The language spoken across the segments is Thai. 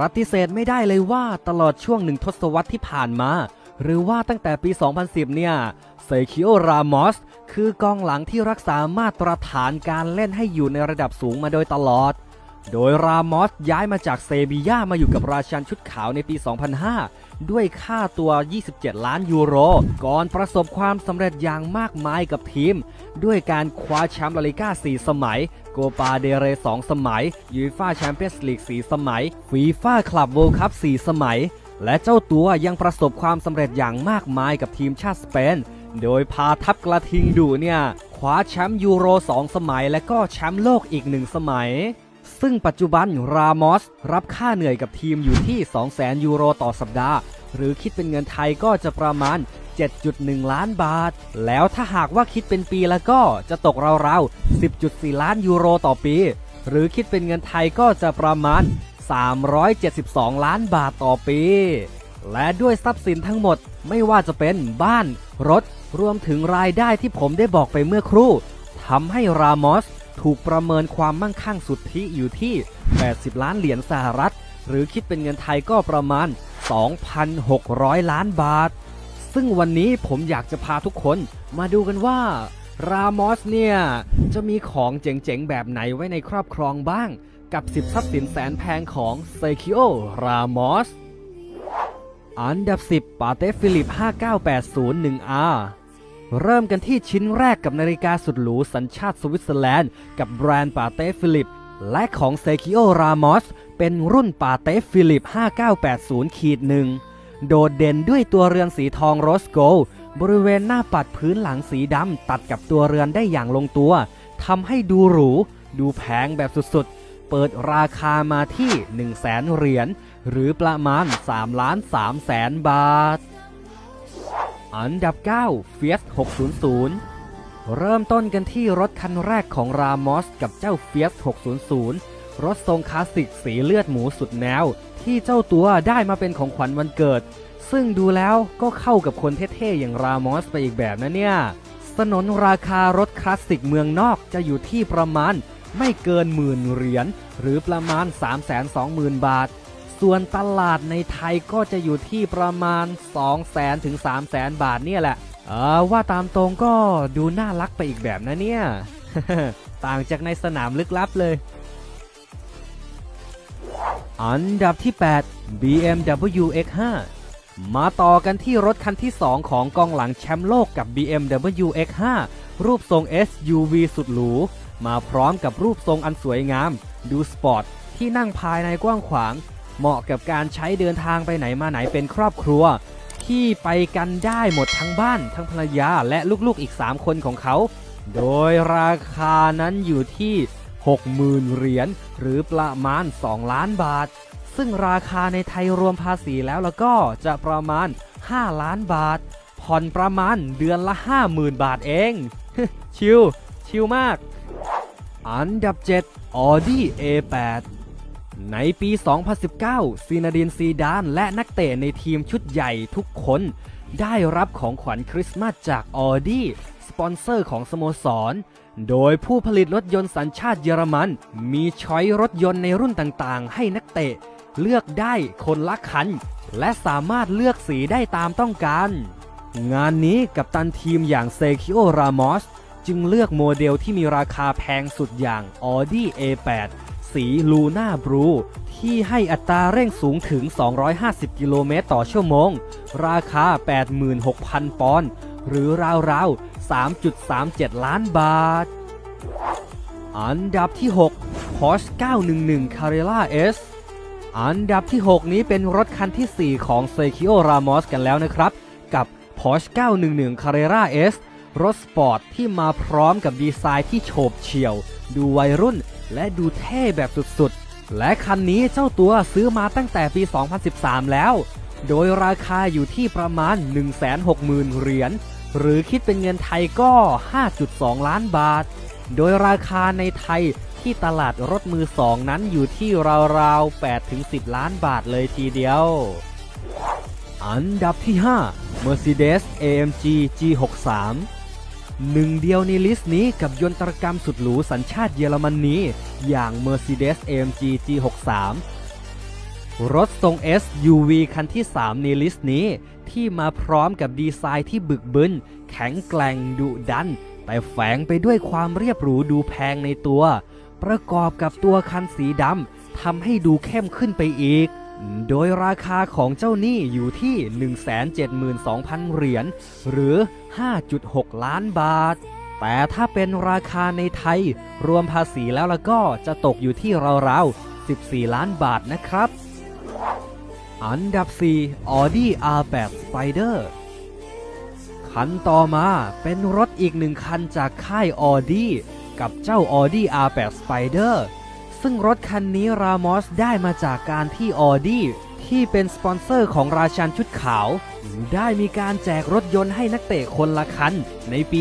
ปฏิเสธไม่ได้เลยว่าตลอดช่วงหนึ่งทศวรรษที่ผ่านมา หรือว่าตั้งแต่ปี 2010 เนี่ยเซคิโอรามอสคือกองหลังที่รักษามาตรฐานการเล่นให้อยู่ในระดับสูงมาโดยตลอด โดยรามอสย้ายมาจากเซบีย่ามาอยู่กับราชันชุดขาวในปี 2005 ด้วยค่าตัว 27 ล้านยูโร ก่อนประสบความสำเร็จอย่างมากมายกับทีม ด้วยการคว้าแชมป์ลาลิก้า 4 สมัย โกปาเดเร 2 สมัย ยูฟ่าแชมเปี้ยนส์ลีก 4 สมัย ฟีฟ่าคลับเวิลด์คัพ 4 สมัย และเจ้าตัวยังประสบความสำเร็จอย่างมากมายกับทีมชาติสเปน โดยพาทัพกระทิงดูเนี่ยคว้าแชมป์ยูโร 2 สมัย และก็แชมป์โลกอีก1สมัย ซึ่งปัจจุบันรามอสรับค่าเหนื่อยกับทีมอยู่ที่ 200,000 ยูโรต่อสัปดาห์ หรือคิดเป็นเงินไทยก็จะประมาณ 7.1 ล้านบาท แล้วถ้าหากว่าคิดเป็นปีแล้วก็จะตกราวๆ 10.4 ล้านยูโรต่อปี หรือคิดเป็นเงินไทยก็จะประมาณ 372 ล้านบาทต่อปี และด้วยทรัพย์สินทั้งหมดไม่ว่าจะเป็นบ้าน รถ รวมถึงรายได้ที่ผมได้บอกไปเมื่อครู่ทำให้รามอส ถูกประเมินความมั่งคั่งสุทธิอยู่ที่ 80 ล้านเหรียญสหรัฐ หรือคิดเป็นเงินไทยก็ประมาณ 2,600 ล้านบาท ซึ่งวันนี้ผมอยากจะพาทุกคนมาดูกันว่ารามอสเนี่ยจะมีของเจ๋งๆ แบบไหนไว้ในครอบครองบ้าง กับ10ทรัพย์สินแสนแพงของเซคิโอรามอส อันดับ 10 ปาเต้ฟิลิป 59801R เริ่มกันที่ชิ้นแรกกับนาฬิกาสุดหรูสัญชาติสวิตเซอร์แลนด์ กับแบรนด์ปาเต้ฟิลิป และของเซคิโอรามอสเป็นรุ่นปาเต้ฟิลิป 5980ขีดหนึ่งโดดเด่นด้วยตัวเรือนสีทองโรสโกล์บริเวณหน้าปัดพื้นหลังสีดำตัดกับตัวเรือนได้อย่างลงตัวทำให้ดูหรู ดูแพงแบบสุดๆ เปิดราคามาที่ 1 0 0 0 0แสนเหรียญหรือประมาณ3ล้าน3แสนบาท อันดับ 9 Fiat 600 เริ่มต้นกันที่รถคันแรกของรามอสกับเจ้า Fiat 600 รถทรงคลาสสิกสีเลือดหมูสุดแนว ที่เจ้าตัวได้มาเป็นของขวัญวันเกิด ซึ่งดูแล้วก็เข้ากับคนเท่ๆ อย่างรามอสไปอีกแบบนะเนี่ยสนนราคารถคลาสสิกเมืองนอกจะอยู่ที่ประมาณไม่เกินหมื่นเหรียญหรือประมาณ 320,000 บาท ส่วนตลาดในไทยก็จะอยู่ที่ประมาณ 200,000 ถึง 300,000 บาทเนี่ยแหละ เออว่าตามตรงก็ดูน่ารักไปอีกแบบนะเนี่ย ต่างจากในสนามลึกลับเลย อันดับที่ 8 BMW X5 มาต่อกันที่รถคันที่ 2 ของกองหลังแชมป์โลกกับ BMW X5 รูปทรง SUV สุดหรู มาพร้อมกับรูปทรงอันสวยงาม ดูสปอร์ต ที่นั่งภายในกว้างขวาง เหมาะกับการใช้เดินทางไปไหนมาไหนเป็นครอบครัว ที่ไปกันได้หมดทั้งบ้าน ทั้งภรรยาและลูกๆอีก 3 คนของเขา โดยราคานั้นอยู่ที่ 60,000 เหรียญหรือประมาณ 2 ล้านบาท ซึ่งราคาในไทยรวมภาษีแล้วแล้วก็จะประมาณ 5 ล้านบาท ผ่อนประมาณเดือนละ 50,000 บาทเอง ชิล ชิลมาก อันดับ 7 Audi A8 ในปี 2019 ซีนาดินซีดานและนักเตะในทีมชุดใหญ่ทุกคน ได้รับของขวัญคริสต์มาสจาก Audi สปอนเซอร์ของสโมสร โดยผู้ผลิตรถยนต์สัญชาติเยอรมัน มีช้อยรถยนต์ในรุ่นต่างๆ ให้นักเตะ เลือกได้คนละคัน และสามารถเลือกสีได้ตามต้องการ งานนี้กับตันทีมอย่างเซคิโอรามอสจึงเลือกโมเดลที่มีราคาแพงสุดอย่าง Audi A8 สีลูน่าบลูที่ให้อัตราเร่งสูงถึง 250 กิโลเมตรต่อชั่วโมง ราคา 86,000 ปอนด์หรือราวๆ 3.37 ล้านบาท อันดับที่ 6 Porsche 911 Carrera S อันดับที่ 6 นี้เป็นรถคันที่ 4 ของ Sergio Ramos กันแล้วนะครับ กับ Porsche 911 Carrera S รถสปอร์ตที่มาพร้อมกับดีไซน์ที่โฉบเฉี่ยว ดูวัยรุ่น และดูเท่แบบสุดๆ และคันนี้เจ้าตัวซื้อมาตั้งแต่ปี 2013 แล้ว โดยราคาอยู่ที่ประมาณ 160,000 เหรียญ หรือคิดเป็นเงินไทยก็ 5.2 ล้านบาท โดยราคาในไทยที่ตลาดรถมือสองนั้นอยู่ที่ราวๆ8-10 ล้านบาทเลยทีเดียว อันดับที่ 5 Mercedes AMG G63 หนึ่งเดียวในลิสต์นี้กับยนตรกรรมสุดหรูสัญชาติเยอรมนนีอย่าง Mercedes AMG G63 รถทรง SUV คันที่ 3 ในลิสต์นี้ ที่มาพร้อมกับดีไซน์ที่บึกบึนแข็งแกร่งดุดัน แต่แฝงไปด้วยความเรียบหรูดูแพงในตัว ประกอบกับตัวคันสีดำทำให้ดูเข้มขึ้นไปอีก โดยราคาของเจ้าหนี้อยู่ที่ 172,000 เหรียญหรือ 5.6 ล้านบาท แต่ถ้าเป็นราคาในไทย รวมภาษีแล้วล้วก็จะตกอยู่ที่ราวๆ 14 ล้านบาทนะครับ อันดับ 4 Audi R8 Spider คันต่อมาเป็นรถอีกหนึ่งคันจากค่าย Audi กับเจ้า Audi R8 Spider ซึ่งรถคันนี้รามอสได้มาจากการที่ Audi ที่เป็นสปอนเซอร์ของราชันชุดขาว ได้มีการแจกรถยนต์ให้นักเตะคนละคัน ในปี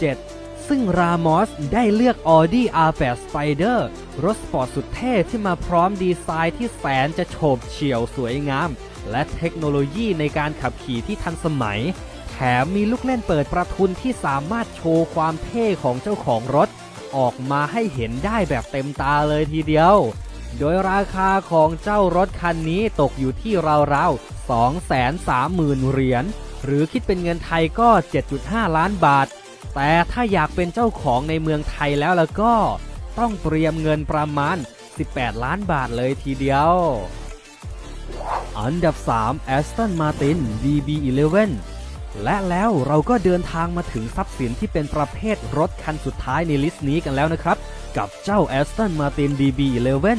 2017 ซึ่งรามอสได้เลือก Audi R8 Spider รถสปอร์ตสุดเท่ที่มาพร้อมดีไซน์ที่แสนจะโฉบเฉี่ยวสวยงาม และเทคโนโลยีในการขับขี่ที่ทันสมัย แถมมีลูกเล่นเปิดประทุนที่สามารถโชว์ความเท่ของเจ้าของรถ ออกมาให้เห็นได้แบบเต็มตาเลยทีเดียว โดยราคาของเจ้ารถคันนี้ตกอยู่ที่ราวๆ 230,000 เหรียญ หรือคิดเป็นเงินไทยก็ 7.5 ล้านบาท แต่ถ้าอยากเป็นเจ้าของในเมืองไทยแล้วแล้วก็ต้องเตรียมเงินประมาณ 18 ล้านบาทเลยทีเดียว อันดับ 3 Aston Martin DB11 และแล้วเราก็เดินทางมาถึงทรัพย์สินที่เป็นประเภทรถคันสุดท้ายในลิสต์นี้กันแล้วนะครับ กับเจ้า Aston Martin DB11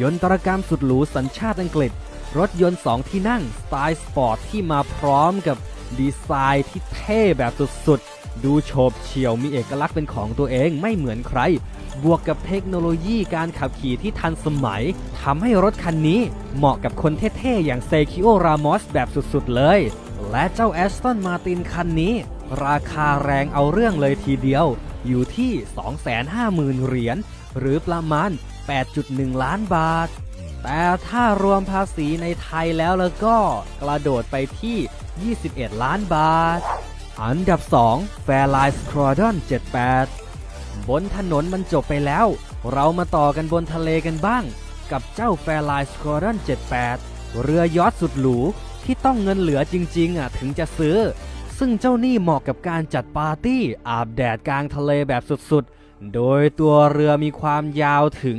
ยนตรกรรมสุดหรูสัญชาติอังกฤษ รถยนต์ 2 ที่นั่งสไตล์สปอร์ตที่มาพร้อมกับดีไซน์ที่เท่แบบสุดๆ ดูโฉบเฉี่ยวมีเอกลักษณ์เป็นของตัวเองไม่เหมือนใคร บวกกับเทคโนโลยีการขับขี่ที่ทันสมัยทำให้รถคันนี้เหมาะกับคนเท่ๆ อย่างเซคิโอรามอสแบบสุดๆเลย และเจ้าแอสตันมาตินคันนี้ ราคาแรงเอาเรื่องเลยทีเดียว อยู่ที่ 250,000 เหรียญ หรือประมาณ 8.1 ล้านบาท แต่ถ้ารวมภาษีในไทยแล้วแล้วก็กระโดดไปที่ 21 ล้านบาท อันดับ 2 Fairline Squadron 78 บนถนนมันจบไปแล้ว เรามาต่อกันบนทะเลกันบ้าง กับเจ้า Fairline Squadron 78 เรือยอทสุดหรู ที่ต้องเงินเหลือจริงๆอะถึงจะซื้อ ซึ่งเจ้านี่เหมาะกับการจัดปาร์ตี้อาบแดดกลางทะเลแบบสุดๆ โดยตัวเรือมีความยาวถึง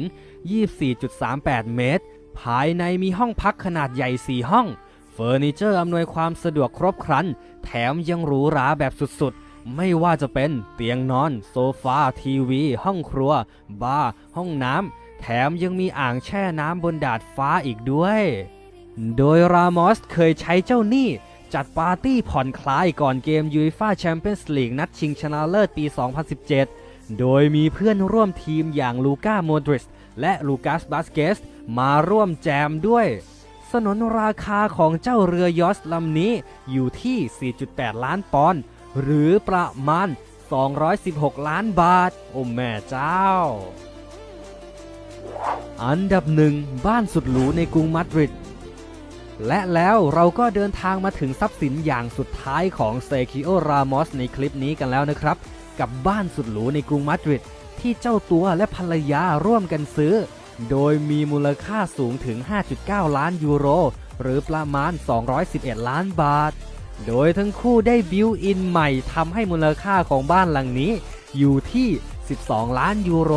24.38 เมตร ภายในมีห้องพักขนาดใหญ่ 4 ห้อง เฟอร์นิเจอร์อำนวยความสะดวกครบครัน แถมยังหรูหราแบบสุดๆไม่ว่าจะเป็นเตียงนอน โซฟา ทีวี ห้องครัว บาร์ห้องน้ำ แถมยังมีอ่างแช่น้ำบนดาดฟ้าอีกด้วย โดยรามอสเคยใช้เจ้าหนี้จัดปาร์ตี้ผ่อนคลายก่อนเกมยูฟ่าแชมเปี้ยนส์ลีกนัดชิงชนะเลิศปี 2017 โดยมีเพื่อนร่วมทีมอย่างลูก้าโมดริสและลูกัสบาสเกสมาร่วมแจมด้วย สนนราคาของเจ้าเรือยอสลำนี้อยู่ที่ 4.8 ล้านปอนด์หรือประมาณ 216 ล้านบาท โอ้แม่เจ้า อันดับหนึ่งบ้านสุดหรูในกรุงมาดริด และแล้วเราก็เดินทางมาถึงทรัพย์สินอย่างสุดท้ายของเซคิโอรามอสในคลิปนี้กันแล้วนะครับ กับบ้านสุดหรูในกรุงมาดริดที่เจ้าตัวและภรรยาร่วมกันซื้อ โดยมีมูลค่าสูงถึง 5.9 ล้านยูโร หรือประมาณ 211 ล้านบาท โดยทั้งคู่ได้บิวอินใหม่ทำให้มูลค่าของบ้านหลังนี้อยู่ที่ 12 ล้านยูโร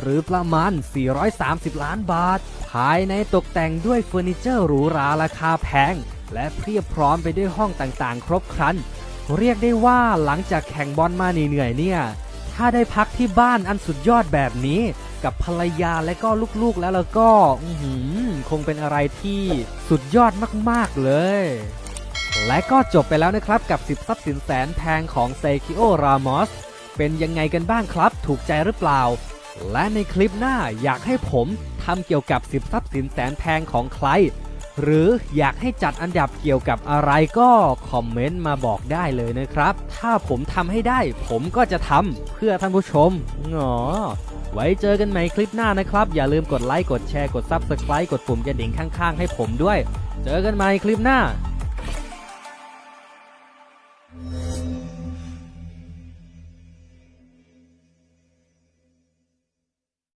หรือประมาณ 430 ล้านบาท ภายในตกแต่งด้วยเฟอร์นิเจอร์หรูหราราคาแพง และเพียบพร้อมไปด้วยห้องต่างๆ ครบครัน เรียกได้ว่าหลังจากแข่งบอลมาเหนื่อยๆเนี่ย ถ้าได้พักที่บ้านอันสุดยอดแบบนี้ กับภรรยาและก็ลูกๆแล้วแล้วก็คงเป็นอะไรที่สุดยอดมากๆเลยและก็จบไปแล้วนะครับกับ 10 ทรัพย์สินแสนแพงของเซคิโอ รามอส เป็นยังไงกันบ้างครับ ถูกใจหรือเปล่า และในคลิปหน้าอยากให้ผมทำเกี่ยวกับ10ทรัพย์สินแสนแพงของใคร หรืออยากให้จัดอันดับเกี่ยวกับอะไรก็คอมเมนต์มาบอกได้เลยนะครับ ถ้าผมทำให้ได้ ผมก็จะทำเพื่อท่านผู้ชมงอไว้เจอกันใหม่คลิปหน้านะครับ อย่าลืมกดไลค์กดแชร์กด Subscribe กดปุ่มกระดิ่งข้างๆ ให้ผมด้วย เจอกันใหม่คลิปหน้า